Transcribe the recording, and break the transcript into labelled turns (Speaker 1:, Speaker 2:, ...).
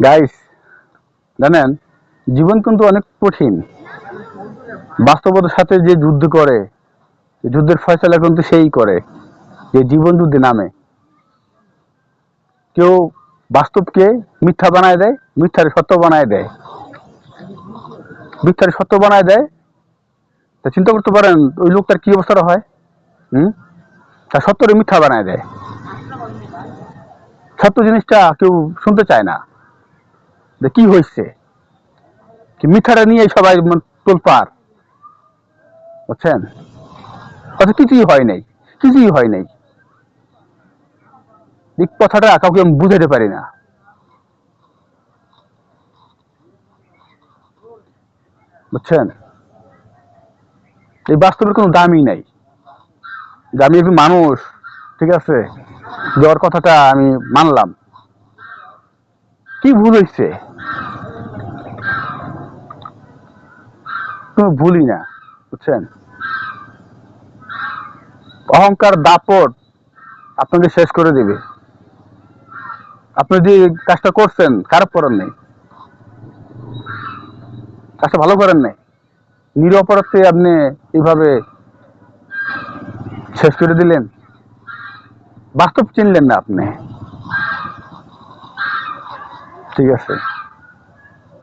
Speaker 1: Guys জানেন, জীবন কিন্তু অনেক কঠিন। বাস্তবতার সাথে যে যুদ্ধ করে যুদ্ধের ফয়সলা কিন্তু সেই করে, যে জীবন যুদ্ধে নামে। কেউ বাস্তবকে মিথ্যা বানায় দেয়, মিথ্যারে সত্য বানায় দেয়। মিথ্যারে সত্য বানায় দেয়? তা চিন্তা করতে পারেন, ওই লোকটার কি অবস্থাটা হয়? হুম? তার সত্যরে মিথ্যা বানায় দেয়। সত্য জিনিসটা কেউ শুনতে চায় না। যে কি হয়েছে কি নিয়ে সবাই তোল পার বুঝছেন? কথা কিছুই হয় নাই, কিছুই হয় নাই। কথাটা কাউকে আমি বুঝাতে পারি না। বুঝছেন? এই বাস্তবের কোনো দামই নাই। যে আমি একজন মানুষ, ঠিক আছে? যাওয়ার কথাটা আমি মানলাম। কি ভুল হয়েছে কোনো ভুলই না, বুঝছেন? অহংকার দাপট আপনাকে শেষ করে দিবে। আপনি যে কাজটা করছেন, খারাপ করেন নাই। কাজটা ভালো করেন নাই। নিরপরাধে আপনি এইভাবে শেষ করে দিলেন। বাস্তব চিনলেন না আপনি। ঠিক আছে।